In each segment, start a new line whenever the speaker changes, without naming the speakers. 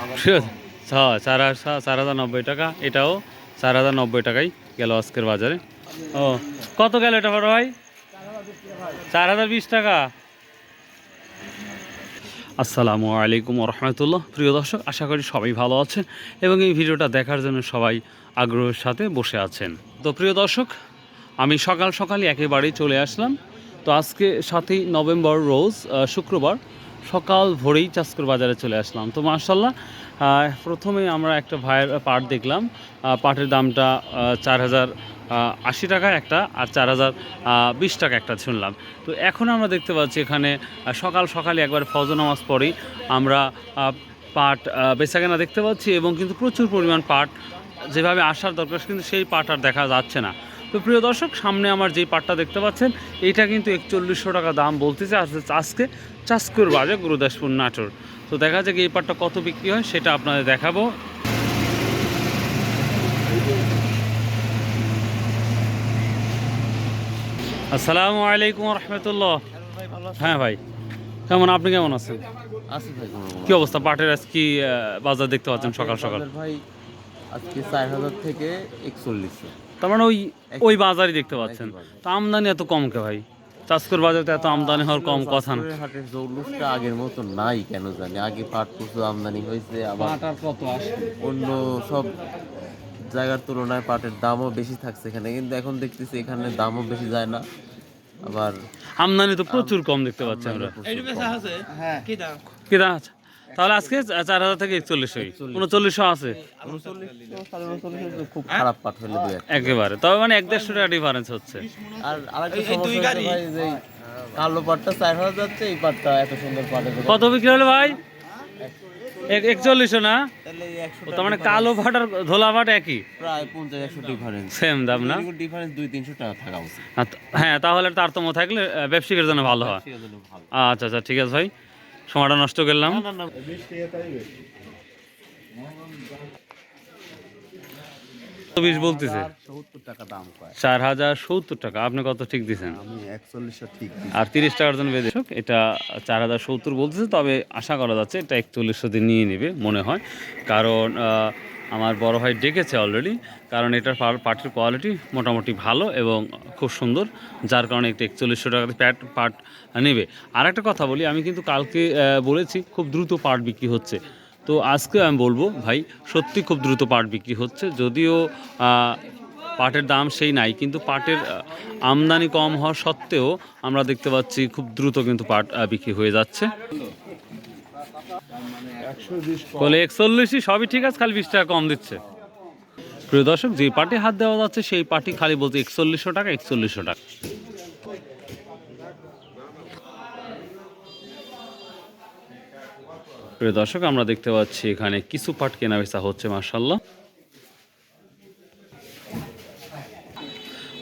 হ্যাঁ চার চার হাজার নব্বই টাকা। এটাও চার হাজার নব্বই টাকাই গেল আজকের বাজারে। ও, কত গেল এটা বড় ভাই? চার হাজার বিশ টাকা। আসসালামু আলাইকুম রহমতুল্লাহ প্রিয় দর্শক, আশা করি সবাই ভালো আছেন এবং এই ভিডিওটা দেখার জন্য সবাই আগ্রহের সাথে বসে আছেন। তো প্রিয় দর্শক, আমি সকাল সকালই একেবারেই চলে আসলাম। তো আজকে সাতই নভেম্বর রোজ শুক্রবার সকাল ভোরেই চাষকর বাজারে চলে আসলাম। তো মার্শাল্লাহ প্রথমে আমরা একটা ভাইয়ের পাট দেখলাম। পাটের দামটা চার হাজার আশি টাকা একটা আর চার হাজার বিশ টাকা একটা শুনলাম। তো এখন আমরা দেখতে পাচ্ছি এখানে সকাল সকালে একবার ফজর নামাজ পরেই আমরা পাট বেচাকেনা দেখতে পাচ্ছি এবং কিন্তু প্রচুর পরিমাণ পাট যেভাবে আসার দরকার, কিন্তু সেই পাট আর দেখা যাচ্ছে না। তো প্রিয় দর্শক সামনে আমার যেই পাটটা দেখতে পাচ্ছেন এইটা কিন্তু একচল্লিশশো টাকা দাম বলতেছে আজ- আজকে চাষকুর বাজে গুরুদাসপুর নাটোর। তো দেখা যাক এই পাটটা কত বিক্রি হয় সেটা আপনাদের দেখাবো। আসসালামু আলাইকুম রহমতুল্লাহ। হ্যাঁ ভাই কেমন আপনি কেমন আছেন? কি অবস্থা পাটের আজ কি বাজার দেখতে পাচ্ছেন সকাল সকাল?
ভাই আজকে চার হাজার থেকে একচল্লিশশো।
তার মানে ওই ওই বাজারই দেখতে পাচ্ছেন। তো আমদানি এত কম কে ভাই? চাষকর বাজারে তো এত আমদানি হওয়ার কম কথা না।
হাটের জৌলুসটা আগের মতো নাই কেন জানি? আগে পাট প্রচুর আমদানি হয়েছে আবার
আর কত
অন্য সব জায়গার তুলনায় পাটের দামও বেশি থাকছে এখানে। কিন্তু এখন দেখতেছি এখানে দামও বেশি যায় না। আবার
আমদানি তো প্রচুর কম দেখতে পাচ্ছি আমরা।
প্রচুর কম।
কি দাম আছে? তাহলে আজকে চার হাজার থেকে একচল্লিশ উনচল্লিশশো আছে।
খুব খারাপ পাট হলে
একেবারে। তবে মানে এক দেড়শো টাকা ডিফারেন্স হচ্ছে।
আর আরেকটা সমস্যা ভাই যে কালো পাটটা চার হাজার যাচ্ছে এই পাটটা এত সুন্দর পাটের
কত বিক্রি হলো ভাই? এক- একচল্লিশশো না? তার মানে কালো ভাট আর ধোলা ভাট একই?
প্রায় পঞ্চাশ একশো ডিফারেন্স
সেম দাম না?
ডিফারেন্স দুই তিনশো টাকা থাকা উচিত।
তো- হ্যাঁ তাহলে তারতম্য থাকলে আহ, ব্যবসায়িকের জন্য ভালো হয়। আচ্ছা আচ্ছা ঠিক আছে ভাই। সময়টা নষ্ট করলাম।
না
বলতেছে।
টাকা দাম
চার হাজার সত্তর টাকা আপনি কত ঠিক দিচ্ছেন আর তিরিশ টাকার জন্য এটা চার হাজার সত্তর বলতেছে তবে আশা করা যাচ্ছে এটা একচল্লিশশো দিন নিয়ে নেবে মনে হয়। কারণ আহ, আমার বড় ভাই ডেকেছে অলরেডি কারণ এটার পা- পাটের কোয়ালিটি মোটামুটি ভালো এবং খুব সুন্দর, যার কারণে একটা একচল্লিশশো টাকাতে প্যাট পাট নেবে। আর একটা কথা বলি, আমি কিন্তু কালকে বলেছি খুব দ্রুত পাট বিক্রি হচ্ছে। তো আজকে আমি বলব, ভাই, সত্যি খুব দ্রুত পাট বিক্রি হচ্ছে, যদিও পাটের দাম সেই নাই, কিন্তু পাটের আমদানি কম হওয়া সত্ত্বেও আমরা দেখতে পাচ্ছি খুব দ্রুত কিন্তু পাট বিক্রি হয়ে যাচ্ছে। বলে একচল্লিশই সবই ঠিক আছে, খালি বিশ টাকা কম দিচ্ছে। প্রিয় দর্শক, যে পার্টি হাত দেওয়া যাচ্ছে, সেই পার্টি খালি বলতে একচল্লিশশো টাকা একচল্লিশশো টাকা। প্রিয় দর্শক, আমরা দেখতে পাচ্ছি এখানে কিছু পাট কেনা বেচা হচ্ছে মার্শাল্লাহ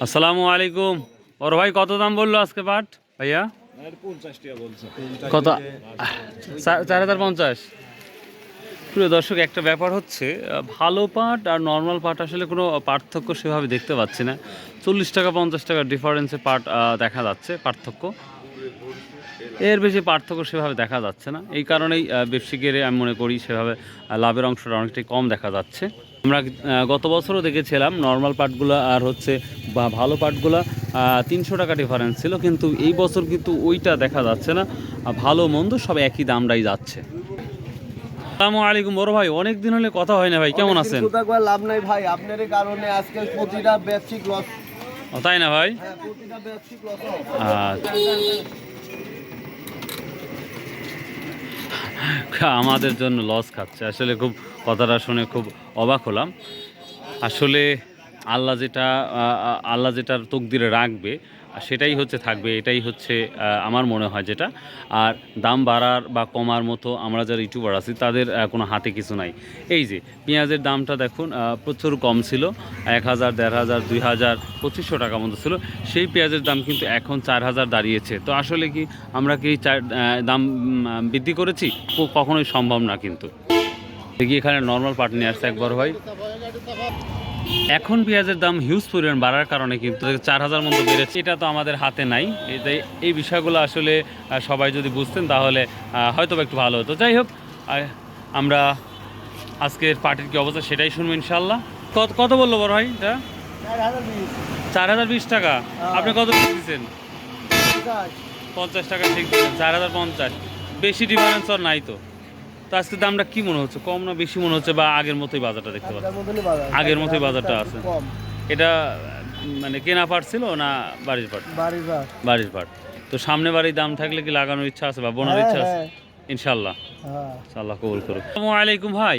আসসালামু আলাইকুম। ওর ভাই কত দাম বলল আজকে পাট, ভাইয়া? কত? চার হাজার পঞ্চাশ। প্রিয় দর্শক একটা ব্যাপার হচ্ছে ভালো পাট আর নর্মাল পাট আসলে কোনো পার্থক্য সেভাবে দেখতে পাচ্ছি না। চল্লিশ টাকা পঞ্চাশ টাকার ডিফারেন্সে পাট দেখা যাচ্ছে পার্থক্য। এর বেশি পার্থক্য সেভাবে দেখা যাচ্ছে না। এই কারণেই আহ, আমি মনে করি সেভাবে লাভের অংশটা অনেকটাই কম দেখা যাচ্ছে। আমরা গত বছরও দেখেছিলাম নর্মাল পাটগুলো আর হচ্ছে বা ভালো পাটগুলো তিনশো টাকা ডিফারেন্স ছিল কিন্তু এই বছর কিন্তু ওইটা দেখা যাচ্ছে না। ভালো মন্দ সব একই দামটাই যাচ্ছে। আসসালামু আলাইকুম বড় ভাই অনেক দিন হলে কথা হয় না ভাই কেমন আছেন?
লাভ নাই ভাই আপনার কারণে আজকে প্রতিটা ব্যবসায়িক লস
তাই না ভাই?
হ্যাঁ
আচ্ছা। আমাদের জন্য লস খাচ্ছে। আসলে খুব কথাটা শুনে খুব অবাক হলাম। আসলে আল্লাহ যেটা আল্লাহ যেটার তকদিরে রাখবে সেটাই হচ্ছে থাকবে, এটাই হচ্ছে আমার মনে হয় যেটা। আর দাম বাড়ার বা কমার মতো আমরা যারা ইউটিউবার আছি, তাদের কোনো হাতে কিছু নাই। এই যে, পেঁয়াজের দামটা দেখুন প্রচুর কম ছিল, এক হাজার, দেড় হাজার, দুই হাজার, পঁচিশশো টাকা মতো ছিল। সেই পেঁয়াজের দাম কিন্তু এখন চার হাজার দাঁড়িয়েছে। তো আসলে কি আমরা কি চার দাম বৃদ্ধি করেছি? কখনোই সম্ভব না কিন্তু। দেখি এখানে নর্মাল পাট নিয়ে আসছে, একবার ভাই এখন পেঁয়াজের দাম হিউজ পরিমাণ বাড়ার কারণে কিন্তু চার হাজার মতো বেড়েছে এটা তো আমাদের হাতে নাই। এটাই এই বিষয়গুলো আসলে সবাই যদি বুঝতেন তাহলে হয়তো একটু ভালো হতো। যাই হোক আমরা আজকের পার্টির কি অবস্থা সেটাই শুনব ইনশাল্লাহ কত কত বলল বড় ভাই এটা? চার হাজার বিশ। টাকা। আপনি কত দিচ্ছেন? পঞ্চাশ। টাকা ঠিক দিচ্ছেন চার হাজার পঞ্চাশ। বেশি ডিফারেন্স আর নাই তো। তো আজকে দামটা কি মনে হচ্ছে? কম না বেশি মনে হচ্ছে বা আগের মতোই বাজারটা দেখতে পাচ্ছি আগের মতোই বাজারটা আছে। এটা মানে কেনা পাট ছিল না বাড়ির পাট?
বাড়ির
পাট। তো সামনে বাড়ির দাম থাকলে কি লাগানোর ইচ্ছা আছে বা বোনার
হ্যাঁ,
ইচ্ছা আছে?
হ্যাঁ।
ইনশাল্লাহ
হ্যাঁ।
আল্লাহ কবুল করুক। আসসালামু আলাইকুম ভাই।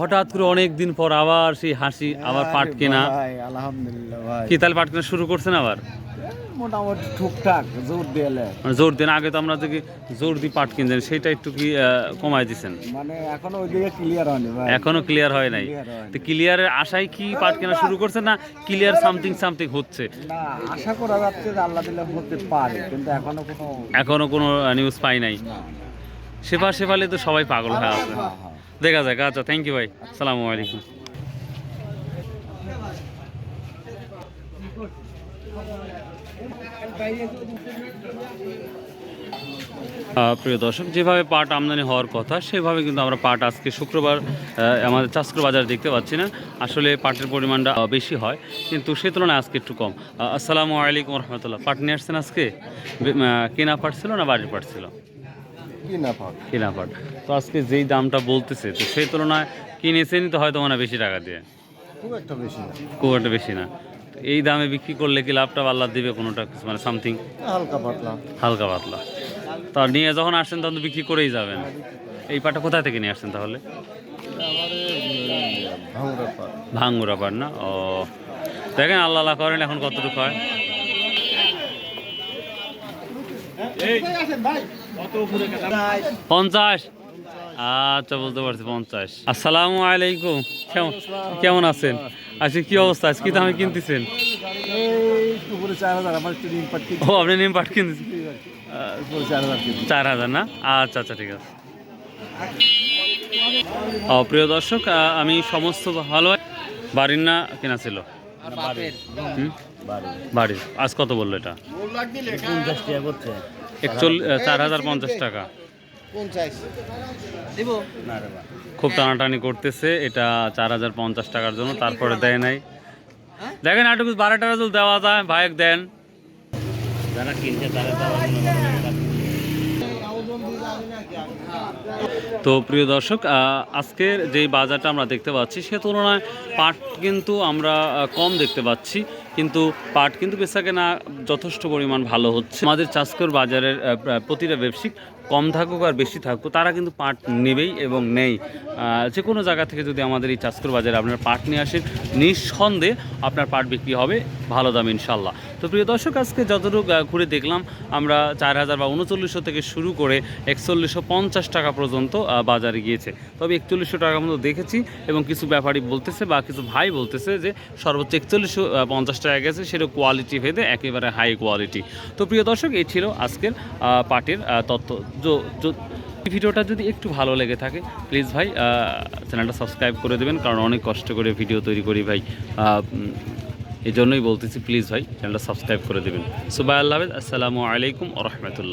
হঠাৎ করে অনেক দিন পর আবার সেই হাসি আবার পাট কেনা।
আলহামদুলিল্লাহ ভাই।
কি তাহলে পাট কেনা শুরু করছেন আবার?
মোটামুটি ঠিকঠাক জোর দিলে।
মানে জোর দেন আগে তো আমরা যে জোর দিয়ে পাট কিনতেন সেটা একটু কি কমায় দিচ্ছেন
মানে এখনও ওইদিকে ক্লিয়ার হয়নি ভাই।
এখনও ক্লিয়ার হয় নাই। তো ক্লিয়ারের আশায় কি পাট কেনা শুরু করছেন না ক্লিয়ার সামথিং সামথিং হচ্ছে?
না আশা করা যাচ্ছে যে আল্লাহ দিলে হতে পারে কিন্তু এখনও কোনো
এখনও কোনো নিউজ পাই নাই। সেবা সেবালে তো সবাই পাগল হয়ে। আছে
হ্যাঁ, হ্যাঁ।
দেখা যাক আচ্ছা থ্যাংক ইউ ভাই। সালামু আলাইকুম। প্রিয় দর্শক যেভাবে পাট আমদানি হওয়ার কথা সেভাবে কিন্তু আমরা পাট আজকে শুক্রবার আমাদের চাষকর বাজারে দেখতে পাচ্ছি না। আসলে পাটের পরিমাণটা বেশি হয় কিন্তু সে তুলনায় আজকে একটু কম। আসসালামু আলাইকুম রহমতুল্লাহ। পাট নিয়ে আসছেন আজকে? কেনা পাট ছিল না বাড়ির পাট ছিল? কেনা পাট। তো আজকে যেই দামটা বলতেছে তো সেই তুলনায় কিনেছেনই তো হয়তো মানে বেশি টাকা দিয়ে।
খুব একটা বেশি না।
খুব একটা বেশি না। এই দামে বিক্রি করলে কি লাভটা আল্লাহ দিবে কোনোটা? কিছু মানে সামথিং
হালকা পাতলা।
হালকা পাতলা। তা নিয়ে যখন আসছেন তখন তো বিক্রি করেই যাবেন। এই পাটা কোথা থেকে নিয়ে আসছেন তাহলে? ভাঙ্গুরা পাট না? ও দেখেন আল্লাহ আল্লাহ করেন এখন কতটুকু হয়। পঞ্চাশ। আচ্ছা বুঝতে পারছি পঞ্চাশ। আসসালামু আলাইকুম। কেমন কেমন আছেন? আচ্ছা কি অবস্থা? আজকে কি দামে কিনতেছেন। ও আপনি নিম পাট কিনতেছেন?
চার হাজার
না? আচ্ছা আচ্ছা ঠিক আছে। ও প্রিয় দর্শক আমি সমস্ত ভালো বাড়ির না কেনা ছিল? বাড়ির। আজ কত বলল এটা? একচল্লিশ চার হাজার পঞ্চাশ টাকা। খুব টানাটানি করতেছে এটা চার হাজার পঞ্চাশ টাকার জন্য তারপরে দেয় নাই। দেখেন একটু বারো টাকা যদি দেওয়া যায় ভাইক দেন। যারা কিনছে তারা তো প্রিয় দর্শক আজকের যেই বাজারটা আমরা দেখতে পাচ্ছি সে তুলনায় পাট কিন্তু আমরা কম দেখতে পাচ্ছি কিন্তু পাট কিন্তু বেচাকে না যথেষ্ট পরিমাণ ভালো হচ্ছে। আমাদের চাষকর বাজারের প্রতিটা ব্যবসায়িক কম থাকুক আর বেশি থাকুক, তারা কিন্তু পাট নেবেই এবং নেই। যে কোনো জায়গা থেকে যদি আমাদের এই চাষকর বাজারে আপনার পাট নিয়ে আসেন, নিঃসন্দেহে আপনার পাট বিক্রি হবে ভালো দাম ইনশাল্লাহ তো প্রিয় দর্শক, আজকে যতটুকু ঘুরে দেখলাম, আমরা চার হাজার বা উনচল্লিশশো থেকে শুরু করে একচল্লিশশো পঞ্চাশ টাকা পর্যন্ত বাজারে গিয়েছে। তবে একচল্লিশশো টাকা মতো দেখেছি এবং কিছু ব্যাপারী বলতেছে বা কিছু ভাই বলতেছে যে সর্বোচ্চ একচল্লিশশো পঞ্চাশ টাকা গেছে, সেটা কোয়ালিটি ভেদে একেবারে হাই কোয়ালিটি তো প্রিয় দর্শক, এই ছিল আজকের পাটের এই ভিডিওটা যদি একটু ভালো লেগে থাকে প্লিজ ভাই চ্যানেলটা সাবস্ক্রাইব করে দেবেন, কারণ অনেক কষ্ট করে ভিডিও তৈরি করি ভাই। এই জন্যই বলতেছি প্লিজ ভাই চ্যানেলটা সাবস্ক্রাইব করে দেবেন। সুবাই আল্লাহ আসসালামু আলাইকুম রহমতুল্লাহ।